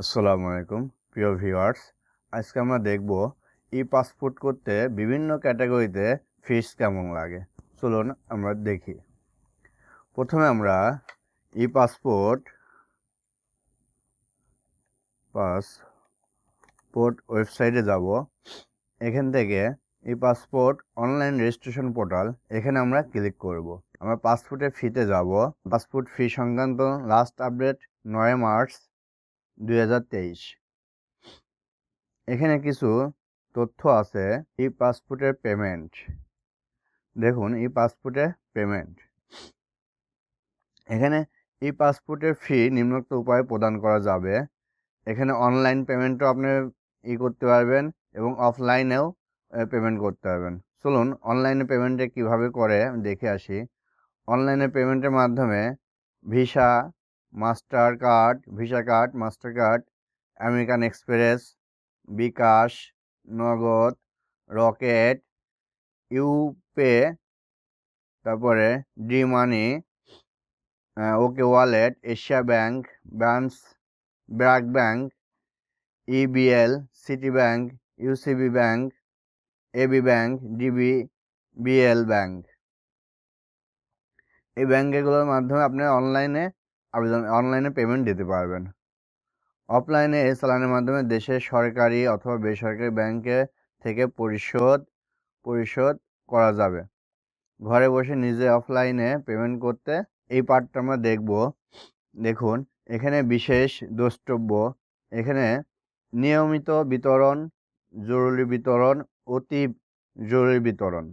আসসালামু আলাইকুম, প্রিয় ভিউয়ার্স। আজকে আমরা দেখব ই পাসপোর্ট করতে বিভিন্ন ক্যাটাগরিতে ফিস কেমন লাগে। চলুন আমরা দেখি। প্রথমে আমরা ই পাসপোর্ট পাসপোর্ট ওয়েবসাইটে যাব। এখান থেকে e passport online registration portal, এখানে আমরা ক্লিক করব। আমরা পাসপোর্টের ফিতে যাব। পাসপোর্ট ফি সংক্রান্ত লাস্ট আপডেট নয় মার্চ দু হাজার তেইশ। এখানে কিছু তথ্য আছে ই পাসপোর্টের পেমেন্ট। দেখুন, ই পাসপোর্টের পেমেন্ট। এখানে ই পাসপোর্টের ফি নিম্নোক্ত উপায়ে প্রদান করা যাবে। এখানে অনলাইন পেমেন্টও আপনি ই করতে পারবেন এবং অফলাইনেও পেমেন্ট করতে পারবেন। চলুন, অনলাইনে পেমেন্টে কীভাবে করে দেখে আসি। অনলাইনে পেমেন্টের মাধ্যমে visa master card visa card master card American express, bKash, Nagad, Rocket, Upay, তারপরে D money OK wallet, Asia bank branch BRAC bank, EBL, city bank, UCB bank, AB bank DB BL bank. এই ব্যাংকগুলোর মাধ্যমে আপনি অনলাইনে আবেদন অনলাইনে payment দিতে পারবেন। অফলাইনে এ চালানের মাধ্যমে দেশের সরকারি অথবা বেসরকারি ব্যাংকে থেকে পরিশোধ পরিশোধ করা যাবে। ঘরে বসে নিজে অফলাইনে পেমেন্ট করতে এই পার্টটা আমরা দেখব। দেখুন, এখানে বিশেষ দ্রষ্টব্য, এখানে নিয়মিত বিতরণ, জরুরি বিতরণ, অতি জরুরি বিতরণ।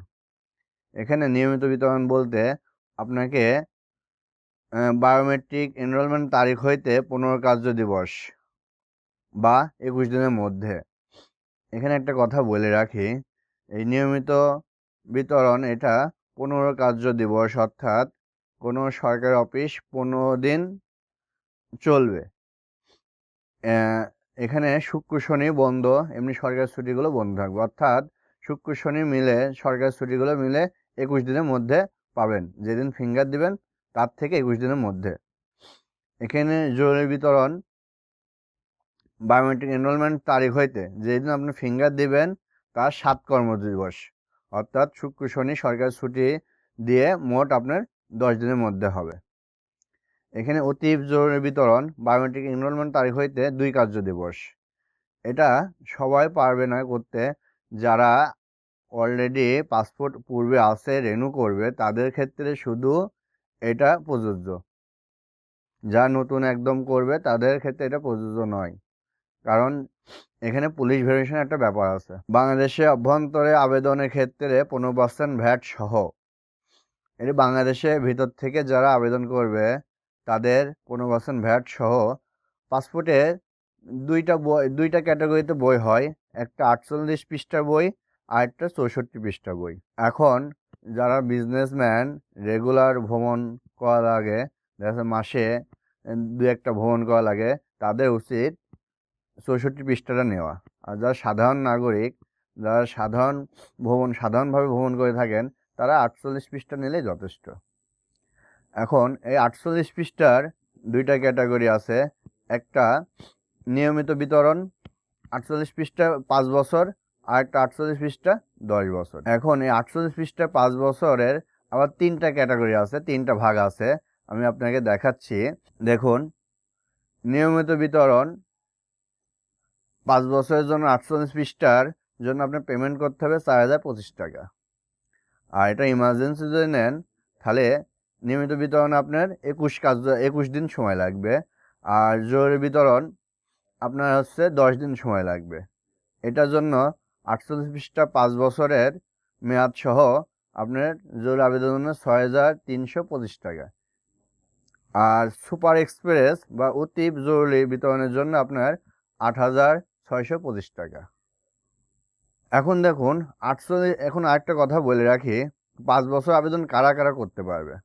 এখানে নিয়মিত বিতরণ বলতে আপনাকে বায়োমেট্রিক এনরোলমেন্ট তারিখ হইতে পনেরো কার্য দিবস বা একুশ দিনের মধ্যে। এখানে একটা কথা বলে রাখি, এই নিয়মিত বিতরণ এটা পনেরো কার্য দিবস অর্থাৎ কোনো সরকারি অফিস পনেরো দিন চলবে। এখানে শুক্র, শনি বন্ধ, এমনি সরকারি ছুটিগুলো বন্ধ থাকবে। অর্থাৎ শুক্র, শনি মিলে সরকারি ছুটিগুলো মিলে একুশ দিনের মধ্যে পাবেন। যেদিন ফিঙ্গার দিবেন তার থেকে একুশ দিনের মধ্যে। এখানে জরুরি বিতরণ বায়োমেট্রিক এনরোলমেন্ট তারিখ হইতে যেদিন আপনি ফিঙ্গার দিবেন তার সাত কর্মদিবস, অর্থাৎ শুক্র, শনি সরকারি ছুটি দিয়ে মোট আপনার দশ দিনের মধ্যে হবে। এখানে অতি জরুরি বিতরণ বায়োমেট্রিক এনরোলমেন্ট তারিখ হইতে দুই কার্য দিবস। এটা সবাই পারবে না করতে। যারা অলরেডি পাসপোর্ট পূর্বে আছে রেনু করবে, তাদের ক্ষেত্রে শুধু এটা প্রযোজ্য। যা নতুন একদম করবে, তাদের ক্ষেত্রে এটা প্রযোজ্য নয়। কারণ এখানে পুলিশ ভেরিফিকেশন একটা ব্যাপার আছে। বাংলাদেশে অভ্যন্তরে আবেদনের ক্ষেত্রে পনেরো পার্সেন্ট ভ্যাট সহ। এটি বাংলাদেশের ভিতর থেকে যারা আবেদন করবে, তাদের পনেরো পার্সেন্ট ভ্যাট সহ পাসপোর্টে দুইটা বই, দুইটা ক্যাটাগরিতে বই হয়। একটা আটচল্লিশ পৃষ্ঠার বই আর একটা চৌষট্টি পৃষ্ঠা বই। এখন যারা বিজনেসম্যান রেগুলার ভ্রমণ করা লাগে মাসে দু একটা ভ্রমণ করা লাগে তাদের উচিত চৌষট্টি পৃষ্ঠাটা নেওয়া। আর যারা সাধারণ নাগরিক, যারা সাধারণ ভ্রমণ, সাধারণভাবে ভ্রমণ করে থাকেন, তারা আটচল্লিশ পৃষ্ঠা নিলেই যথেষ্ট। এখন এই আটচল্লিশ পৃষ্ঠার দুইটা ক্যাটাগরি আছে। একটা নিয়মিত বিতরণ, আটচল্লিশ পৃষ্ঠা পাঁচ বছর আর একটা আটচল্লিশ পৃষ্ঠা, দশ বছর। এখন এই আটচল্লিশ পৃষ্ঠা, পাঁচ বছরের আবার তিনটা ক্যাটাগরি আছে, তিনটা ভাগ আছে। আমি আপনাকে দেখাচ্ছি। দেখুন, নিয়মিত বিতরণ, পাঁচ বছরের জন্য আটচল্লিশ পৃষ্ঠার জন্য আপনার পেমেন্ট করতে হবে চার হাজার পঁচিশ টাকা। আর এটা ইমার্জেন্সি যদি নেন, তাহলে নিয়মিত বিতরণ আপনার একুশ কাজ, একুশ দিন সময় লাগবে। আর জরুরি বিতরণ, আপনার হচ্ছে দশ দিন সময় লাগবে। এটার জন্য আটচল্লিশ পৃষ্ঠা, পাঁচ বছরের মেয়াদ সহ আপনার জরুরি আবেদনের ছয় হাজার তিনশো পঁচিশ টাকা। আর সুপার এক্সপ্রেস বা অতি জরুরি বিতরণের জন্য আপনার আট হাজার ছয়শো পঁচিশ টাকা। এখন দেখুন, আটচল্লিশ, এখন আরেকটা কথা বলে রাখি, পাঁচ বছর আবেদন কারা কারা করতে পারবে?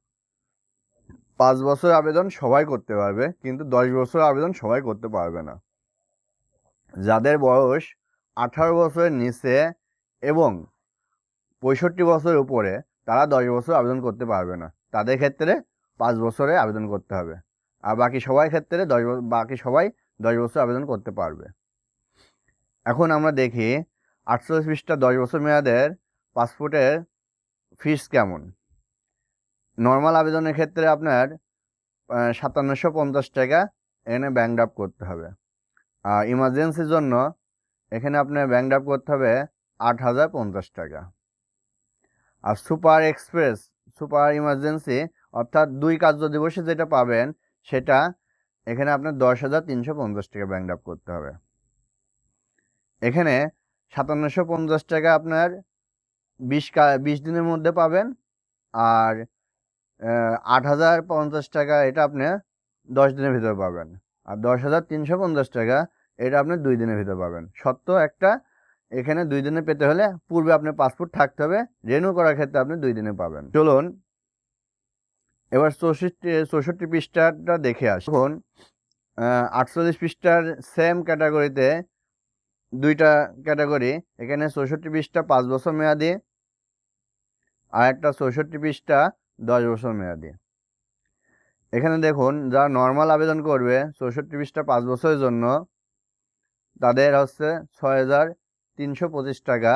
পাঁচ বছর আবেদন সবাই করতে পারবে, কিন্তু দশ বছর আবেদন সবাই করতে পারবে না। যাদের বয়স আঠারো বছরের নিচে এবং পঁয়ষট্টি বছরের উপরে তারা দশ বছর আবেদন করতে পারবে না। তাদের ক্ষেত্রে পাঁচ বছরে আবেদন করতে হবে। আর বাকি সবাই ক্ষেত্রে দশ বাকি সবাই দশ বছর আবেদন করতে পারবে। এখন আমরা দেখি আটচল্লিশ পৃষ্ঠা দশ বছর মেয়াদের পাসপোর্টের ফিস কেমন? নর্মাল আবেদনের ক্ষেত্রে আপনার সাতান্নশো পঞ্চাশ টাকা এখানে ব্যাংক ড্রাফট করতে হবে। আর ইমার্জেন্সির জন্য এখানে আপনার ব্যাংক ড্রাফট করতে হবে আট হাজার পঞ্চাশ টাকা। আর সুপার এক্সপ্রেস সুপার ইমার্জেন্সি অর্থাৎ দুই কার্য দিবসে যেটা পাবেন, সেটা এখানে আপনার দশ হাজার তিনশো পঞ্চাশ টাকা ব্যাংক ড্রাফট করতে হবে। এখানে সাতান্নশো পঞ্চাশ টাকা আপনার বিশ বিশ দিনের মধ্যে পাবেন, আর আট হাজার পঞ্চাশ টাকা এটা আপনি দশ দিনের ভিতরে পাবেন। আর দশ হাজার তিনশো পঞ্চাশ টাকা এটা আপনি দুই দিনের ভিতরে পাবেন। সত্য একটা, এখানে দুই দিনে পেতে হলে পূর্বে আপনার পাসপোর্ট থাকতে হবে রেনু করার ক্ষেত্রে আপনি দুই দিনে পাবেন। চলুন, এবার চৌষট্টি চৌষট্টি পৃষ্ঠাটা দেখে আসি। এখন আটচল্লিশ পৃষ্ঠার সেম ক্যাটাগরিতে দুইটা ক্যাটাগরি এখানে চৌষট্টি পৃষ্ঠা পাঁচ বছর মেয়াদি আর একটা চৌষট্টি পৃষ্ঠা দশ বছর মেয়াদি। এখানে দেখুন, যারা নর্মাল আবেদন করবে, চৌষট্টি পৃষ্ঠা পাঁচ বছরের জন্য তাদের হচ্ছে ছয় হাজার তিনশো পঁচিশ টাকা।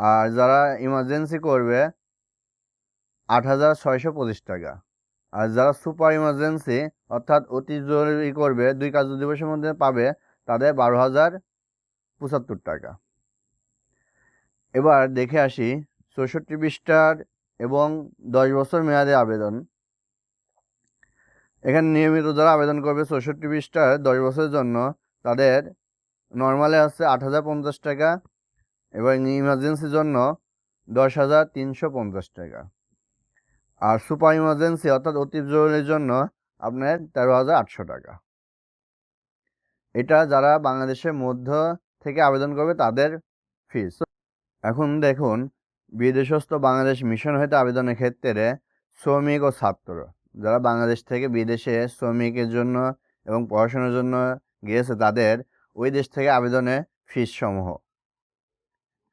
আর যারা ইমার্জেন্সি করবে আট হাজার ছয়শো পঁচিশ টাকা। আর যারা সুপার ইমার্জেন্সি অর্থাৎ অতি জরুরি করবে, দুই কার্য দিবসের মধ্যে পাবে, তাদের বারো হাজার পঁচাত্তর টাকা। এবার দেখে আসি চৌষট্টি পৃষ্ঠার এবং দশ বছর মেয়াদে আবেদন। এখানে নিয়মিত যারা আবেদন করবে চৌষট্টি পৃষ্ঠার দশ বছরের জন্য তাদের নর্মালে আছে আট হাজার পঞ্চাশ টাকা এবং ইমার্জেন্সির জন্য দশ হাজার তিনশো পঞ্চাশ টাকা। আর সুপার ইমার্জেন্সি অর্থাৎ অতি জরুরির জন্য আপনার তেরো হাজার আটশো টাকা। এটা যারা বাংলাদেশের মধ্য থেকে আবেদন করবে তাদের ফিস এখন দেখুন, বিদেশস্থ বাংলাদেশ মিশন হইতে আবেদনের ক্ষেত্রে শ্রমিক ও ছাত্র, যারা বাংলাদেশ থেকে বিদেশে শ্রমিকের জন্য এবং পড়াশোনার জন্য গিয়েছে তাদের ওই দেশ থেকে আবেদনে ফিস সমূহ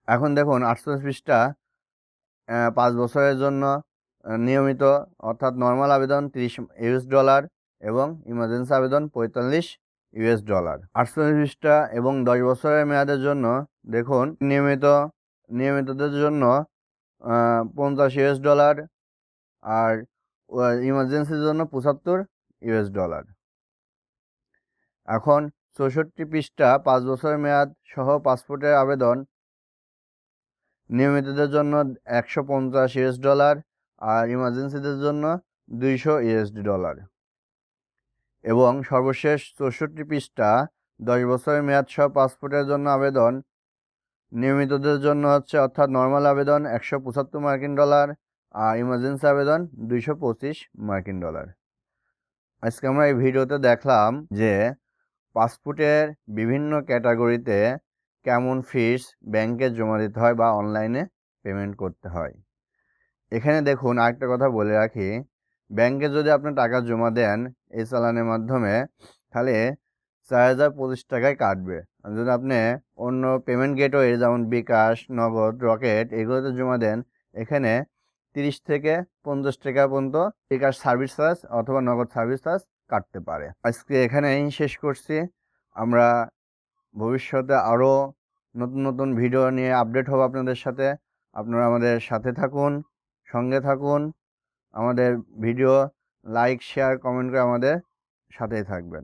এখন দেখুন, আটচল্লিশ পৃষ্ঠা পাঁচ বছরের জন্য নিয়মিত, অর্থাৎ নর্মাল আবেদন তিরিশ ইউএস ডলার এবং ইমার্জেন্সি আবেদন পঁয়তাল্লিশ ইউএস ডলার আটচল্লিশ পৃষ্ঠা এবং দশ বছরের মেয়াদের জন্য, দেখুন, নিয়মিত, নিয়মিতদের জন্য পঞ্চাশ ইউএস ডলার আর ইমার্জেন্সির জন্য পঁচাত্তর ইউএস ডলার এখন চৌষট্টি পৃষ্ঠা, পাঁচ বছরের মেয়াদ সহ পাসপোর্টের আবেদন। নিয়মিতদের জন্য একশো পঞ্চাশ ইউএস ডলার আর ইমার্জেন্সিদের জন্য দুইশো ইউএসডি ডলার। এবং সর্বশেষ চৌষট্টি পৃষ্ঠা, দশ বছরের মেয়াদ সহ পাসপোর্টের জন্য আবেদন। নিয়মিতদের জন্য হচ্ছে অর্থাৎ নর্মাল আবেদন একশো পঁচাত্তর মার্কিন ডলার আর ইমার্জেন্সি আবেদন দুইশো পঁচিশ মার্কিন ডলার। আজকে আমরা এই ভিডিওতে দেখলাম যে পাসপোর্টের বিভিন্ন ক্যাটাগরিতে কেমন ফিস ব্যাংকে জমা দিতে হয় বা অনলাইনে পেমেন্ট করতে হয়। এখানে দেখুন আরেকটা কথা বলে রাখি, ব্যাংকে যদি আপনি টাকা জমা দেন এই চালানের মাধ্যমে, তাহলে চার হাজার পঁচিশ টাকায় কাটবে। যদি আপনি অন্য পেমেন্ট গেটওয়ে, যেমন বিকাশ, নগদ, রকেট এগুলোতে জমা দেন, এখানে তিরিশ থেকে পঞ্চাশ টাকা পর্যন্ত বিকাশ সার্ভিস চার্জ অথবা নগদ সার্ভিস চার্জ কাটতে পারে। আজকে এখানেই শেষ করছি। আমরা ভবিষ্যতে আরও নতুন নতুন ভিডিও নিয়ে আপডেট হব আপনাদের সাথে। আপনারা আমাদের সাথে থাকুন, সঙ্গে থাকুন। আমাদের ভিডিও লাইক, শেয়ার, কমেন্ট করে আমাদের সাথেই থাকবেন।